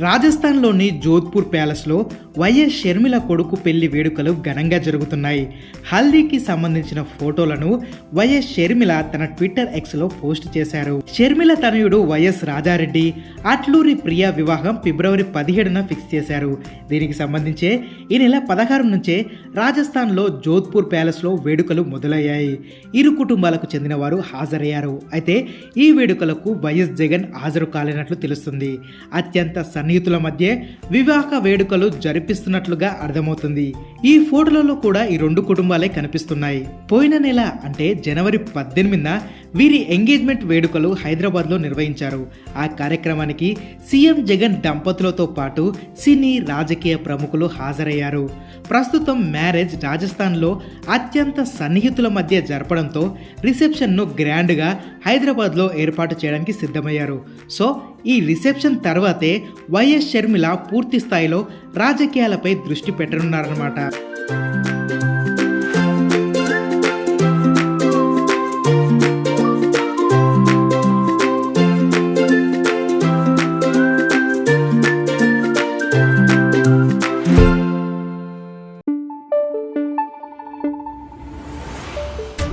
రాజస్థాన్లోని జోధ్పూర్ ప్యాలెస్లో వైఎస్ షర్మిల కొడుకు పెళ్ళి వేడుకలు ఘనంగా జరుగుతున్నాయి. హల్దీకి సంబంధించిన ఫోటోలను వైఎస్ షర్మిల తన ట్విట్టర్ ఎక్స్లో పోస్ట్ చేశారు. షర్మిల తనయుడు వైఎస్ రాజారెడ్డి అట్లూరి ప్రియా వివాహం ఫిబ్రవరి పదిహేడున ఫిక్స్ చేశారు. దీనికి సంబంధించే ఈ నెల పదహారు నుంచే రాజస్థాన్లో జోధ్పూర్ ప్యాలెస్లో వేడుకలు మొదలయ్యాయి. ఇరు కుటుంబాలకు చెందిన వారు హాజరయ్యారు. అయితే ఈ వేడుకలకు వైఎస్ జగన్ హాజరు కాలేనట్లు తెలుస్తుంది. అత్యంత సన్నిహితుల మధ్య వివాహ వేడుకలు జరిపిస్తున్నట్లుగా అర్థమవుతుంది. ఈ ఫోటోలలో కూడా ఈ రెండు కుటుంబాలే కనిపిస్తున్నాయి. పోయిన నెల అంటే జనవరి పద్దెనిమిదిన వీరి ఎంగేజ్మెంట్ వేడుకలు హైదరాబాద్లో నిర్వహించారు. ఆ కార్యక్రమానికి సీఎం జగన్ దంపతులతో పాటు సినీ రాజకీయ ప్రముఖులు హాజరయ్యారు. ప్రస్తుతం మ్యారేజ్ రాజస్థాన్లో అత్యంత సన్నిహితుల మధ్య జరపడంతో రిసెప్షన్ను గ్రాండ్గా హైదరాబాద్లో ఏర్పాటు చేయడానికి సిద్ధమయ్యారు. సో ఈ రిసెప్షన్ తర్వాతే వైఎస్ షర్మిల పూర్తి స్థాయిలో రాజకీయాలపై దృష్టి పెట్టనున్నారన్నమాట.